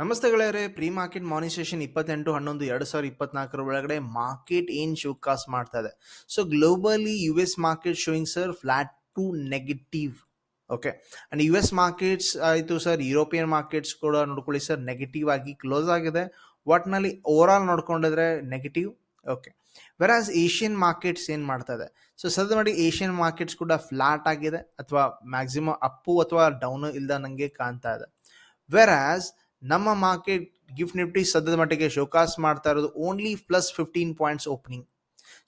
ನಮಸ್ತೆ ಗೆಳೆಯರೆ pre market morning session ಇಪ್ಪತ್ತೆಂಟು, ಹನ್ನೊಂದು, ಎರಡು ಸಾವಿರ ಇಪ್ಪತ್ನಾಲ್ಕರ ಒಳಗಡೆ ಮಾರ್ಕೆಟ್ ಏನ್ ಶೋಕಾಸ್ ಮಾಡ್ತಾ ಇದೆ? So globally U S market showing sir flat to negative okay and U S markets ಆಯಿತು ಸರ್ ಯುರೋಪಿಯನ್ ಮಾರ್ಕೆಟ್ಸ್ ಕೂಡ ನೋಡ್ಕೊಳ್ಳಿ ಸರ್ ನೆಗೆಟಿವ್ ಆಗಿ ಕ್ಲೋಸ್ ಆಗಿದೆ. ಒಟ್ನಲ್ಲಿ over all ನೋಡ್ಕೊಂಡಿದ್ರೆ negative okay as Asian markets ಏನು ಮಾಡ್ತಾ ಇದೆ? ಸೊ ಸದ್ಯ ಮಾಡಿ ಏಷ್ಯನ್ ಮಾರ್ಕೆಟ್ಸ್ ಕೂಡ ಫ್ಲಾಟ್ ಆಗಿದೆ, ಅಥವಾ ಮ್ಯಾಕ್ಸಿಮಮ್ ಅಪ್ಪು ಅಥವಾ ಡೌನು ಇಲ್ದ ನನಗೆ ಕಾಣ್ತಾ ಇದೆ. ವೆರಾಸ್ ನಮ್ಮ ಮಾರ್ಕೆಟ್ ಗಿಫ್ಟ್ ನಿಫ್ಟಿ ಸದ್ಯದ ಮಟ್ಟಿಗೆ ಶೋಕಾಸ್ ಮಾಡ್ತಾ ಇರೋದು only plus fifteen points opening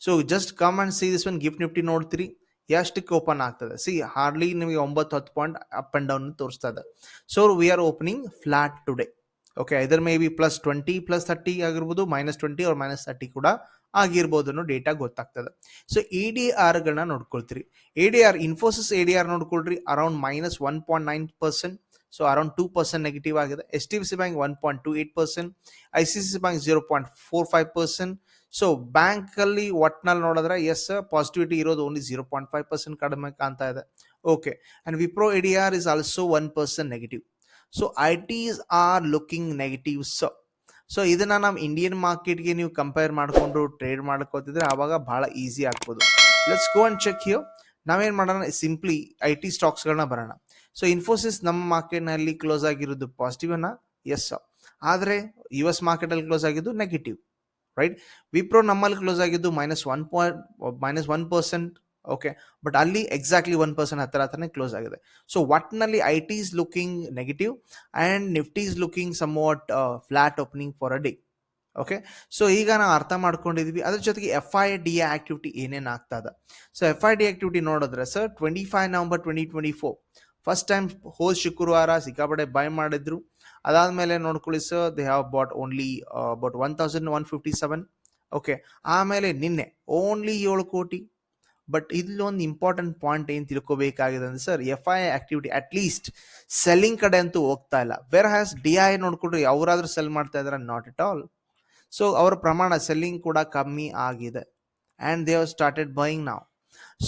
so just come and see this one gift Nifty ನೋಡ್ತೀರಿ. ಎಷ್ಟಕ್ಕೆ ಓಪನ್ ಆಗ್ತದೆ? ಸಿ ಹಾರ್ಡ್ಲಿ ನಿಮಗೆ ಒಂಬತ್ತು, ಹತ್ತು ಪಾಯಿಂಟ್ ಅಪ್ ಆ್ಯಂಡ್ ಡೌನ್ ತೋರಿಸ್ತಾ ಇದೆ. So we are opening flat today okay ಇದರ್ may be plus twenty plus thirty ಆಗಿರ್ಬೋದು ಮೈನಸ್ ಟ್ವೆಂಟಿ ಅವ್ರ ಮೈನಸ್ ತರ್ಟಿ ಕೂಡ ಆಗಿರ್ಬೋದು ಅನ್ನೋ ಡೇಟಾ ಗೊತ್ತಾಗ್ತದೆ. ಸೊ ಎ ಡಿ ಆರ್ಗಳನ್ನ ನೋಡ್ಕೊಳ್ತೀರಿ. A D R Infosys A D R ನೋಡ್ಕೊಳ್ರಿ around minus one point nine percent so around two percent negative ಆಗಿದೆ. H D F C bank one point two eight percent I C C bank zero point four five percent so ಬ್ಯಾಂಕಲ್ಲಿ ಒಟ್ನಲ್ಲಿ ನೋಡಿದ್ರೆ ಎಸ್ positivity ಇರೋದು only zero point five percent ಕಡಿಮೆ ಕಾಣ್ತಾ ಇದೆ. Okay and Wipro A R is also one percent negative so I T's are looking negative so so ಇದನ್ನ ನಮ್ಮ ಇಂಡಿಯನ್ ಮಾರ್ಕೆಟ್ಗೆ ನೀವು ಕಂಪೇರ್ ಮಾಡಿಕೊಂಡು ಟ್ರೇಡ್ ಮಾಡ್ಕೋತಿದ್ರೆ ಆವಾಗ ಭಾಳ ಈಸಿ ಆಗ್ಬೋದು. Let's go and check here ನಾವೇನು ಮಾಡೋಣ? ಸಿಂಪ್ಲಿ ಐ ಟಿ ಸ್ಟಾಕ್ಸ್ಗಳನ್ನ ಬರೋಣ. ಸೊ ಇನ್ಫೋಸಿಸ್ ನಮ್ಮ ಮಾರ್ಕೆಟ್ನಲ್ಲಿ ಕ್ಲೋಸ್ ಆಗಿರೋದು ಪಾಸಿಟಿವ್ ಅನ್ನ ಎಸ್ ಆದರೆ ಯು ಎಸ್ ಮಾರ್ಕೆಟಲ್ಲಿ ಕ್ಲೋಸ್ ಆಗಿದ್ದು ನೆಗೆಟಿವ್ ರೈಟ್ ವಿಪ್ರೋ ನಮ್ಮಲ್ಲಿ ಕ್ಲೋಸ್ ಆಗಿದ್ದು minus one point minus one percent okay but ಅಲ್ಲಿ ಎಕ್ಸಾಕ್ಟ್ಲಿ ಒನ್ ಪರ್ಸೆಂಟ್ ಹತ್ತಿರ ಹತ್ರನೇ ಕ್ಲೋಸ್ ಆಗಿದೆ. ಸೊ ಒಟ್ನಲ್ಲಿ I T is looking negative and Nifty is looking somewhat flat opening for a day okay so ಈಗ ನಾವು ಅರ್ಥ ಮಾಡ್ಕೊಂಡಿದ್ವಿ. ಅದ್ರ ಜೊತೆಗೆ ಎಫ್ ಐ ಡಿ ಆಕ್ಟಿವಿಟಿ ಏನೇನು ಆಗ್ತದೆ so F I D activity ನೋಡಿದ್ರೆ sir twenty five November twenty twenty four first time ಹೋದ ಶುಕ್ರವಾರ ಸಿಕ್ಕಾಪಟ್ಟೆ ಬೈ ಮಾಡಿದ್ರು. ಅದಾದಮೇಲೆ ನೋಡ್ಕೊಳ್ಳಿ sir they have bought only about one thousand one fifty seven okay ಆಮೇಲೆ ನಿನ್ನೆ ಓನ್ಲಿ ಏಳು ಕೋಟಿ. ಬಟ್ ಇಲ್ಲೊಂದು ಇಂಪಾರ್ಟೆಂಟ್ ಪಾಯಿಂಟ್ ಏನು ತಿಳ್ಕೊಬೇಕಾಗಿದೆ ಅಂದ್ರೆ sir F I activity at least selling ಕಡೆ ಅಂತೂ ಹೋಗ್ತಾ ಇಲ್ಲ. ವೆರ್ ಹ್ಯಾಸ್ ಡಿ ಐ ನೋಡ್ಕೊಂಡ್ರೆ ಅವರಾದ್ರೂ ಸೆಲ್ ಮಾಡ್ತಾ ಇದಾರೆ ನಾಟ್ ಅಟ್ ಆಲ್ ಸೊ ಅವರ ಪ್ರಮಾಣ ಸೆಲ್ಲಿಂಗ್ ಕೂಡ ಕಮ್ಮಿ ಆಗಿದೆ. And they have started buying ನಾವು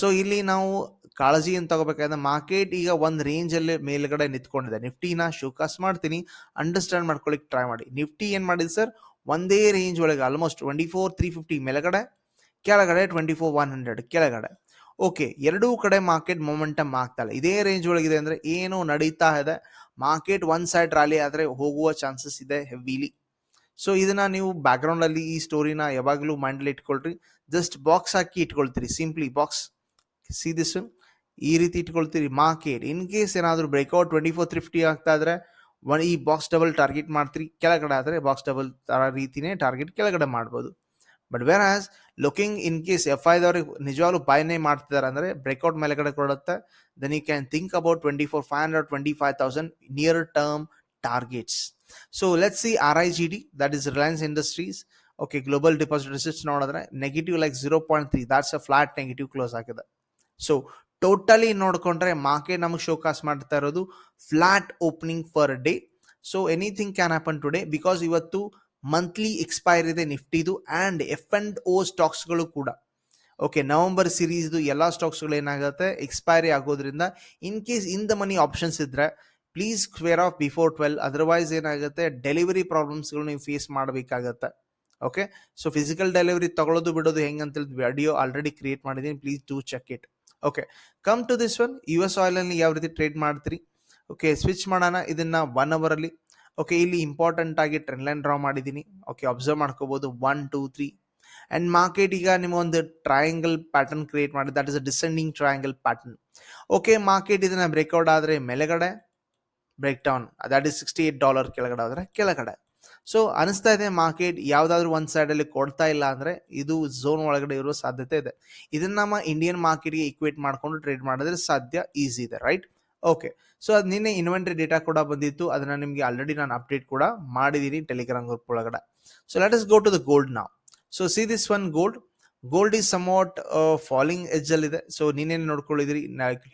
ಸೊ ಇಲ್ಲಿ ನಾವು ಕಾಳಜಿ ಅಂತ ತಗೋಬೇಕಾದ್ರೆ ಮಾರ್ಕೆಟ್ ಈಗ ಒಂದು ರೇಂಜಲ್ಲಿ ಮೇಲ್ಗಡೆ ನಿಂತ್ಕೊಂಡಿದೆ. ನಿಫ್ಟಿನ ಶೋಕಾಸ್ ಮಾಡ್ತೀನಿ. ಅಂಡರ್ಸ್ಟ್ಯಾಂಡ್ ಮಾಡ್ಕೊಳ್ಳಿಕ್ಕೆ ಟ್ರೈ ಮಾಡಿ. ನಿಫ್ಟಿ ಏನು ಮಾಡಿದೆ ಸರ್ ಒಂದೇ ರೇಂಜ್ ಒಳಗೆ almost twenty four three fifty ಮೇಲ್ಗಡೆ, ಕೆಳಗಡೆ ಟ್ವೆಂಟಿ ಫೋರ್ ಒನ್ ಹಂಡ್ರೆಡ್ ಕೆಳಗಡೆ. ಓಕೆ ಎರಡೂ ಕಡೆ ಮಾರ್ಕೆಟ್ ಮೊಮೆಂಟಮ್ ಆಗ್ತಾ ಇಲ್ಲ. ಇದೇ ರೇಂಜ್ ಒಳಗಿದೆ ಅಂದರೆ ಏನು ನಡೀತಾ ಇದೆ. ಮಾರ್ಕೆಟ್ ಒನ್ ಸೈಡ್ ರಾಲಿ ಆದರೆ ಹೋಗುವ ಚಾನ್ಸಸ್ ಇದೆ ಹೆವಿಲಿ ಸೊ ಇದನ್ನ ನೀವು ಬ್ಯಾಕ್ಗ್ರೌಂಡ್ ಅಲ್ಲಿ ಈ ಸ್ಟೋರಿನ ಯಾವಾಗಲೂ ಮೈಂಡಲ್ಲಿ ಇಟ್ಕೊಳ್ರಿ. ಜಸ್ಟ್ ಬಾಕ್ಸ್ ಹಾಕಿ ಇಟ್ಕೊಳ್ತೀರಿ. ಸಿಂಪ್ಲಿ ಬಾಕ್ಸ್ ಸಿ ದಿಸ್ ಈ ರೀತಿ ಇಟ್ಕೊಳ್ತೀರಿ ಮಾರ್ಕೆಟ್ ಇನ್ ಕೇಸ್ ಏನಾದರೂ breakout twenty four three fifty ಆಗ್ತಾ ಇದ್ರೆ ಒನ್ ಈ ಬಾಕ್ಸ್ ಡಬಲ್ ಟಾರ್ಗೆಟ್ ಮಾಡ್ತೀರಿ, ಕೆಳಗಡೆ ಆದರೆ ಬಾಕ್ಸ್ ಡಬಲ್ ರೀತಿನೇ ಟಾರ್ಗೆಟ್ ಕೆಳಗಡೆ ಮಾಡ್ಬೋದು. But whereas looking in case F ಐದವ್ರಿಗೆ ನಿಜವಾಗ್ಲೂ ಬಾಯ್ನೇ ಮಾಡ್ತಿದ್ದಾರೆ ಅಂದರೆ ಬ್ರೇಕ್ಔಟ್ ಮೇಲೆಗಡೆ ಕೊಡುತ್ತೆ. Then you can think about twenty four five hundred twenty five thousand near term targets so let C R I G D that is Reliance Industries okay global deposit receipts ನೋಡಿದ್ರೆ negative like zero point three that's a flat negative close ಆಗಿದೆ. So totally ನೋಡಿಕೊಂಡ್ರೆ market ನಮಗೆ showcase ಮಾಡ್ತಾ ಇರೋದು flat opening for day so anything can happen today because ಇವತ್ತು monthly expire ಇದೆ ನಿಫ್ಟಿದು and F and O ಸ್ಟಾಕ್ಸ್ಗಳು ಕೂಡ. ಓಕೆ ನವಂಬರ್ ಸಿರೀಸ್ದು ಎಲ್ಲ ಸ್ಟಾಕ್ಸ್ಗಳು ಏನಾಗುತ್ತೆ? ಎಕ್ಸ್ಪೈರಿ ಆಗೋದ್ರಿಂದ in case in the money options ಇದ್ರೆ please square off before twelve otherwise ಏನಾಗುತ್ತೆ? ಡೆಲಿವರಿ ಪ್ರಾಬ್ಲಮ್ಸ್ಗಳು ನೀವು ಫೇಸ್ ಮಾಡಬೇಕಾಗತ್ತೆ. ಓಕೆ ಸೊ ಫಿಸಿಕಲ್ ಡೆಲಿವರಿ ತಗೊಳ್ಳೋದು ಬಿಡೋದು ಹೆಂಗಂತ ವಿಡಿಯೋ ಆಲ್ರೆಡಿ ಕ್ರಿಯೇಟ್ ಮಾಡಿದ್ದೀನಿ please do check it okay come to this one U S ಆಯಿಲಲ್ಲಿ ಯಾವ ರೀತಿ ಟ್ರೇಡ್ ಮಾಡ್ತೀರಿ? ಓಕೆ ಸ್ವಿಚ್ ಮಾಡೋಣ. ಇದನ್ನ ಒನ್ ಅವರಲ್ಲಿ ಓಕೆ ಇಲ್ಲಿ ಇಂಪಾರ್ಟೆಂಟ್ ಆಗಿ ಟ್ರೆಂಡ್ ಲೈನ್ ಡ್ರಾ ಮಾಡಿದ್ದೀನಿ. ಓಕೆ ಅಬ್ಸರ್ವ್ ಮಾಡ್ಕೋಬೋದು. One two three and market ಈಗ ನಿಮಗೊಂದು ಟ್ರಯಾಂಗಲ್ ಪ್ಯಾಟರ್ನ್ ಕ್ರಿಯೇಟ್ ಮಾಡಿ. That is a descending triangle pattern okay market ಇದನ್ನ ಬ್ರೇಕ್ಔಟ್ ಆದರೆ ಮೇಲೆಗಡೆ break down that is sixty eight dollar ಕೆಳಗಡೆ ಆದರೆ ಕೆಳಗಡೆ. ಸೊ ಅನಿಸ್ತಾ ಇದೆ ಮಾರ್ಕೆಟ್ ಯಾವುದಾದ್ರೂ ಒಂದು ಸೈಡಲ್ಲಿ ಕೊಡ್ತಾ ಇಲ್ಲ ಅಂದರೆ ಇದು ಝೋನ್ ಒಳಗಡೆ ಇರೋ ಸಾಧ್ಯತೆ ಇದೆ. ಇದನ್ನ ನಮ್ಮ ಇಂಡಿಯನ್ ಮಾರ್ಕೆಟ್ಗೆ ಇಕ್ವೇಟ್ ಮಾಡಿಕೊಂಡು ಟ್ರೇಡ್ ಮಾಡಿದ್ರೆ ಸಾಧ್ಯ ಈಸಿ ಇದೆ ರೈಟ್ ಓಕೆ ಸೊ ಅದು ನಿನ್ನೆ ಇನ್ವೆಂಟ್ರಿ ಡೇಟಾ ಕೂಡ ಬಂದಿತ್ತು. ಅದನ್ನ ನಿಮಗೆ ಆಲ್ರೆಡಿ ನಾನು ಅಪ್ಡೇಟ್ ಕೂಡ ಮಾಡಿದ್ದೀನಿ ಟೆಲಿಗ್ರಾಮ್ ಗ್ರೂಪ್ ಒಳಗಡೆ. So let us go to the gold ನಾವು so see this one gold gold is somewhat falling ಎಜ್ ಅಲ್ಲಿ ಇದೆ. ಸೊ ನೀನೇನು ನೋಡ್ಕೊಳ್ಳಿದ್ರಿ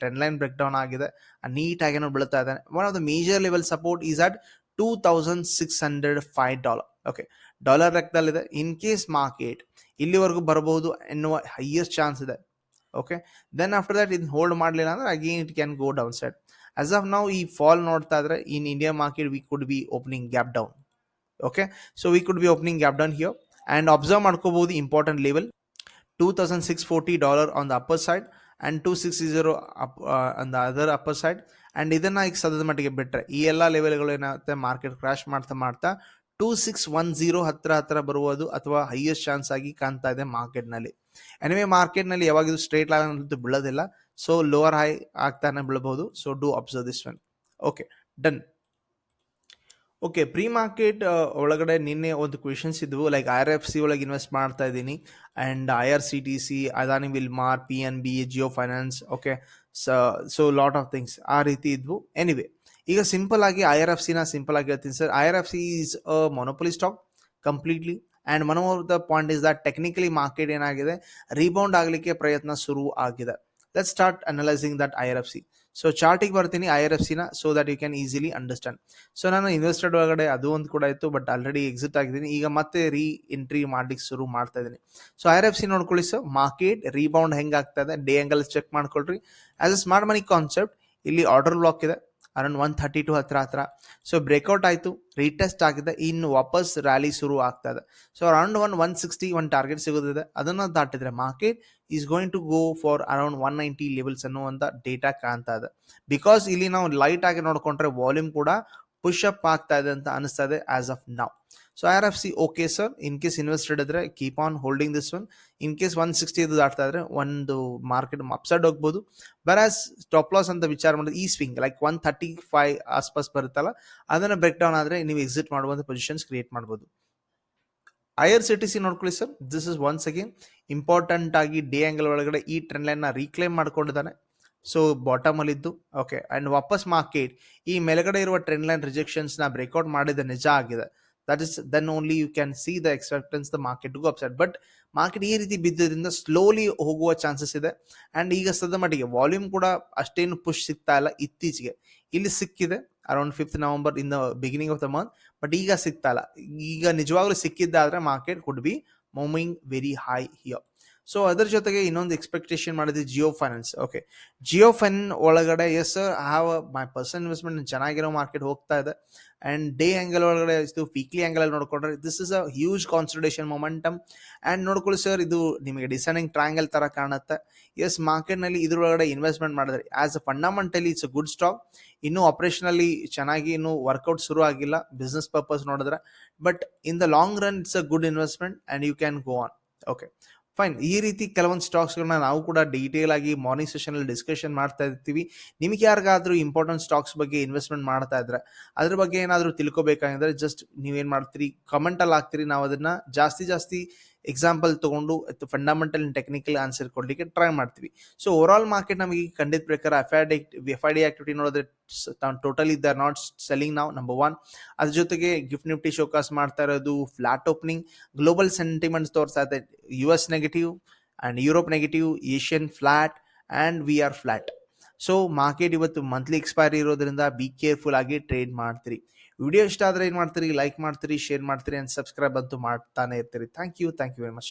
ಟೆನ್ ಲೈನ್ ಬ್ರೇಕ್ ಡೌನ್ ಆಗಿದೆ ನೀಟಾಗಿ ಬೀಳ್ತಾ ಇದೆ. One of the major level support is at two thousand six hundred five dollar okay dollar ಲೆಕ್ಕದಲ್ಲಿದೆ. In case market ಇಲ್ಲಿವರೆಗೂ ಬರಬಹುದು ಎನ್ನುವ ಹೈಯೆಸ್ಟ್ ಚಾನ್ಸ್ ಇದೆ. Okay then after that in hold ಮಾಡಲಿಲ್ಲ ಅಂದ್ರೆ again it can go down side as of ನಾವು ಈ fall ನೋಡ್ತಾ ಇದ್ರೆ in India market we could be opening gap down okay so we could be opening gap down here and observe ಮಾಡ್ಕೋಬಹುದು important level two thousand six forty dollar on the upper side and two six zero up ಅಂದ other upper side and ಇದನ್ನು ಈಗ ಸದ್ಯದ ಮಟ್ಟಿಗೆ ಬಿಟ್ಟರೆ ಈ ಎಲ್ಲ ಲೆವೆಲ್ಗಳು ಏನಾಗುತ್ತೆ? ಮಾರ್ಕೆಟ್ ಕ್ರಾಶ್ ಮಾಡ್ತಾ ಮಾಡ್ತಾ ಟೂ ಸಿಕ್ಸ್ ಒನ್ ಜೀರೋ ಹತ್ತಿರ ಹತ್ತಿರ ಬರುವುದು ಅಥವಾ ಹೈಯೆಸ್ಟ್ ಚಾನ್ಸ್ ಆಗಿ ಕಾಣ್ತಾ ಇದೆ ಮಾರ್ಕೆಟ್ನಲ್ಲಿ ಎನಿವೆ ಮಾರ್ಕೆಟ್ನಲ್ಲಿ ಯಾವಾಗಿದು ಸ್ಟ್ರೇಟ್ ಲೈನ್ ಅಂತೂ ಬೀಳೋದಿಲ್ಲ. ಸೊ ಲೋವರ್ ಹೈ ಆಗ್ತಾನೆ ಬೀಳಬಹುದು. So do observe this one okay done okay pre market ಒಳಗಡೆ ನಿನ್ನೆ ಒಂದು ಕ್ವೆಶನ್ಸ್ ಇದ್ವು. Like I R F C ಒಳಗೆ ಇನ್ವೆಸ್ಟ್ ಮಾಡ್ತಾ ಇದ್ದೀನಿ. And I R C T C Adani Wilmar P N B Jio finance okay so lot of things ಆ ರೀತಿ ಇದ್ವು. ಎನಿವೆ ಈಗ ಸಿಂಪಲ್ ಆಗಿ ಐ ಆರ್ ಎಫ್ ಸಿನ ಸಿಂಪಲ್ ಆಗಿ ಹೇಳ್ತೀನಿ sir I R F C is a monopoly stock completely and one of the point is that technically market ಏನಾಗಿದೆ? Rebound ಆಗಲಿಕ್ಕೆ ಪ್ರಯತ್ನ ಶುರು ಆಗಿದೆ. Let start analysing that I R F C so ಚಾರ್ಟಿಗೆ ಬರ್ತೀನಿ I R F ಸಿನ so that you can easily understand so ನಾನು invested ಒಳಗಡೆ ಅದು ಒಂದು ಕೂಡ ಇತ್ತು ಬಟ್ ಆಲ್ರೆಡಿ ಎಕ್ಸಿಟ್ ಆಗಿದ್ದೀನಿ. ಈಗ ಮತ್ತೆ ರೀ ಎಂಟ್ರಿ ಮಾಡ್ಲಿಕ್ಕೆ ಶುರು ಮಾಡ್ತಾ ಇದ್ದೀನಿ. So I R F C ನೋಡ್ಕೊಳ್ಳಿ ಸರ್ ಮಾರ್ಕೆಟ್ ರೀಬೌಂಡ್ ಹೆಂಗೆ ಆಗ್ತಾ ಇದೆ? ಡೇ ಆ್ಯಂಗಲ್ಸ್ ಚೆಕ್ ಮಾಡ್ಕೊಳ್ರಿ. As a smart money concept ಇಲ್ಲಿ ಆರ್ಡರ್ ಬ್ಲಾಕ್ ಇದೆ. ಅರೌಂಡ್ ಒನ್ ಥರ್ಟಿ ಟು ಹತ್ರ ಹತ್ರ. ಸೊ ಬ್ರೇಕ್ಔಟ್ ಆಯಿತು ರೀಟೆಸ್ಟ್ ಆಗಿದೆ, ಇನ್ನು ವಾಪಸ್ ರ್ಯಾಲಿ ಶುರು ಆಗ್ತದೆ so around one one sixty one target ಸಿಗೋದಿದೆ ಅದನ್ನು ದಾಟಿದ್ರೆ market is going to go for around one ninety levels ಅನ್ನುವಂಥ ಡೇಟಾ ಕಾಣ್ತಾ ಇದೆ. ಬಿಕಾಸ್ ಇಲ್ಲಿ ನಾವು ಲೈಟ್ ಆಗಿ ನೋಡ್ಕೊಂಡ್ರೆ ವಾಲ್ಯೂಮ್ ಕೂಡ ಪುಷ್ ಅಪ್ ಆಗ್ತಾ ಇದೆ ಅಂತ ಅನಿಸ್ತಾ ಇದೆ as of now so R F C okay sir in case invested ಇದ್ರೆ keep on holding this one in case one sixty ಇದು ದಾಟ್ತಾ ಇದ್ರೆ, ಒಂದು ಮಾರ್ಕೆಟ್ ಅಪ್ಸೈಡ್ ಹೋಗ್ಬೋದು. ಆಸ್ ಸ್ಟಾಪ್ ಲಾಸ್ ಅಂತ ವಿಚಾರ ಮಾಡಿದ್ರೆ, ಈ swing like one thirty five ಆಸ್ಪಾಸ್ ಬರುತ್ತಲ್ಲ, ಅದನ್ನು ಬ್ರೇಕ್ ಡೌನ್ ಆದರೆ ನೀವು ಎಕ್ಸಿಟ್ ಮಾಡುವಂಥ ಪೊಸಿಷನ್ಸ್ ಕ್ರಿಯೇಟ್ ಮಾಡ್ಬೋದು. I R C T C ನೋಡ್ಕೊಳ್ಳಿ sir this is once again important ಆಗಿ ಡೇ ಆಂಗಲ್ ಒಳಗಡೆ ಈ ಟ್ರೆಂಡ್ ಲೈನ್ನ ರೀಕ್ಲೇಮ್ ಮಾಡ್ಕೊಂಡಿದ್ದಾನೆ. ಸೊ ಬಾಟಮ್ ಅಲ್ಲಿ ಇದ್ದು ಓಕೆ ಅಂಡ್ ವಾಪಸ್ ಮಾರ್ಕೆಟ್ ಈ ಮೇಲುಗಡೆ ಇರುವ ಟ್ರೆಂಡ್ ಲೈನ್ ರಿಜೆಕ್ಷನ್ಸ್ನ ಬ್ರೇಕ್ಔಟ್ ಮಾಡಿದ ನಿಜ ಆಗಿದೆ. That is then only you can see the expectance the market ಗು ಅಪ್ಸೈಡ್ ಬಟ್ ಮಾರ್ಕೆಟ್ ಈ ರೀತಿ ಬಿದ್ದರಿಂದ ಸ್ಲೋಲಿ ಹೋಗುವ ಚಾನ್ಸಸ್ ಇದೆ. ಅಂಡ್ ಈಗ ಸದ ಮಟ್ಟಿಗೆ ವಾಲ್ಯೂಮ್ ಕೂಡ ಅಷ್ಟೇನು ಪುಷ್ ಸಿಗ್ತಾ ಇಲ್ಲ ಇತ್ತೀಚೆಗೆ. ಇಲ್ಲಿ ಸಿಕ್ಕಿದೆ around fifth November in the beginning of the month but ಈಗ ಸಿಗ್ತಾ ಇಲ್ಲ. ಈಗ ನಿಜವಾಗ್ಲೂ ಸಿಕ್ಕಿದ್ದಾದ್ರೆ market could be moving very high here so ಅದರ ಜೊತೆಗೆ ಇನ್ನೊಂದು ಎಕ್ಸ್ಪೆಕ್ಟೇಷನ್ ಮಾಡಿದ್ವಿ Jio finance okay Jio fin ಒಳಗಡೆ yes have my person investment ಚೆನ್ನಾಗಿರೋ ಮಾರ್ಕೆಟ್ ಹೋಗ್ತಾ ಇದೆ. ಅಂಡ್ ಡೇ ಆ್ಯಂಗಲ್ ಒಳಗಡೆ, ಇದು ವೀಕ್ಲಿ ಆ್ಯಂಗಲ್ ಅಲ್ಲಿ ನೋಡ್ಕೊಂಡ್ರೆ this is a huge concentration momentum and ನೋಡ್ಕೊಳ್ಳಿ ಸರ್ ಇದು ನಿಮಗೆ ಡಿಸೈನಿಂಗ್ ಟ್ರಾಂಗಲ್ ತರ ಕಾಣುತ್ತೆ. ಎಸ್ ಮಾರ್ಕೆಟ್ನಲ್ಲಿ ಇದ್ರೊಳಗಡೆ ಇನ್ವೆಸ್ಟ್ಮೆಂಟ್ ಮಾಡಿದ್ರೆ as a fundamentally it's a good stock ಇನ್ನೂ ಆಪರೇಷನಲ್ಲಿ ಚೆನ್ನಾಗಿ ಇನ್ನೂ ವರ್ಕೌಟ್ ಶುರು ಆಗಿಲ್ಲ ಬಿಸ್ನೆಸ್ ಪರ್ಪಸ್ ನೋಡಿದ್ರೆ. But in the long run it's a good investment and you can go on okay fine ಈ ರೀತಿ ಕೆಲವೊಂದು ಸ್ಟಾಕ್ಸ್ಗಳನ್ನ ನಾವು ಕೂಡ ಡೀಟೇಲ್ ಆಗಿ ಮಾರ್ನಿಂಗ್ ಸೆಷನ್ ಅಲ್ಲಿ ಡಿಸ್ಕಷನ್ ಮಾಡ್ತಾ ಇರ್ತೀವಿ. ನಿಮಗೆ ಯಾರಿಗಾದ್ರೂ ಇಂಪಾರ್ಟೆಂಟ್ ಸ್ಟಾಕ್ಸ್ ಬಗ್ಗೆ ಇನ್ವೆಸ್ಟ್ಮೆಂಟ್ ಮಾಡ್ತಾ ಇದ್ರೆ, ಅದ್ರ ಬಗ್ಗೆ ಏನಾದರೂ ತಿಳ್ಕೊಬೇಕಾಗಿದ್ರೆ ಜಸ್ಟ್ ನೀವೇನ್ ಮಾಡ್ತೀರಿ? ಕಮೆಂಟ್ ಅಲ್ಲಿ ಹಾಕ್ತೀರಿ. ನಾವು ಅದನ್ನ ಜಾಸ್ತಿ ಜಾಸ್ತಿ ಎಕ್ಸಾಂಪಲ್ ತಗೊಂಡು ಫಂಡಮೆಂಟಲ್ ಟೆಕ್ನಿಕಲ್ ಆನ್ಸರ್ ಕೊಡ್ಲಿಕ್ಕೆ ಟ್ರೈ ಮಾಡ್ತೀವಿ. ಸೊ ಓವರ್ ಆಲ್ ಮಾರ್ಕೆಟ್ ನಮಗೆ ಖಂಡಿತ ಪ್ರಕಾರ F I D D activity ನೋಡಿದ್ರೆ ಟೋಟಲಿ ದ ನಾಟ್ ಸೆಲ್ಲಿಂಗ್ ನಾವು ನಂಬರ್ ಒನ್ ಅದ್ರ ಜೊತೆಗೆ ಗಿಫ್ಟ್ ನಿಫ್ಟಿ ಶೋಕಾಸ್ ಮಾಡ್ತಾ ಇರೋದು ಫ್ಲಾಟ್ ಓಪನಿಂಗ್ ಗ್ಲೋಬಲ್ ಸೆಂಟಿಮೆಂಟ್ಸ್ ತೋರಿಸ್ತಾ ಇದೆ. U S negative and Europe negative Asian flat and we are flat so market ಇವತ್ತು monthly expiry ಇರೋದ್ರಿಂದ ಬಿ ಕೇರ್ಫುಲ್ ಆಗಿ ಟ್ರೇಡ್ ಮಾಡ್ತೀರಿ. ವಿಡಿಯೋ ಇಷ್ಟ ಆದರೆ ಏನು ಮಾಡ್ತೀರಿ? ಲೈಕ್ ಮಾಡ್ತೀರಿ ಶೇರ್ ಮಾಡ್ತೀರಿ ಆ್ಯಂಡ್ ಸಬ್ಸ್ಕ್ರೈಬ್ ಅಂತೂ ಮಾಡ್ತಾನೆ ಇರ್ತೀರಿ. Thank you thank you very much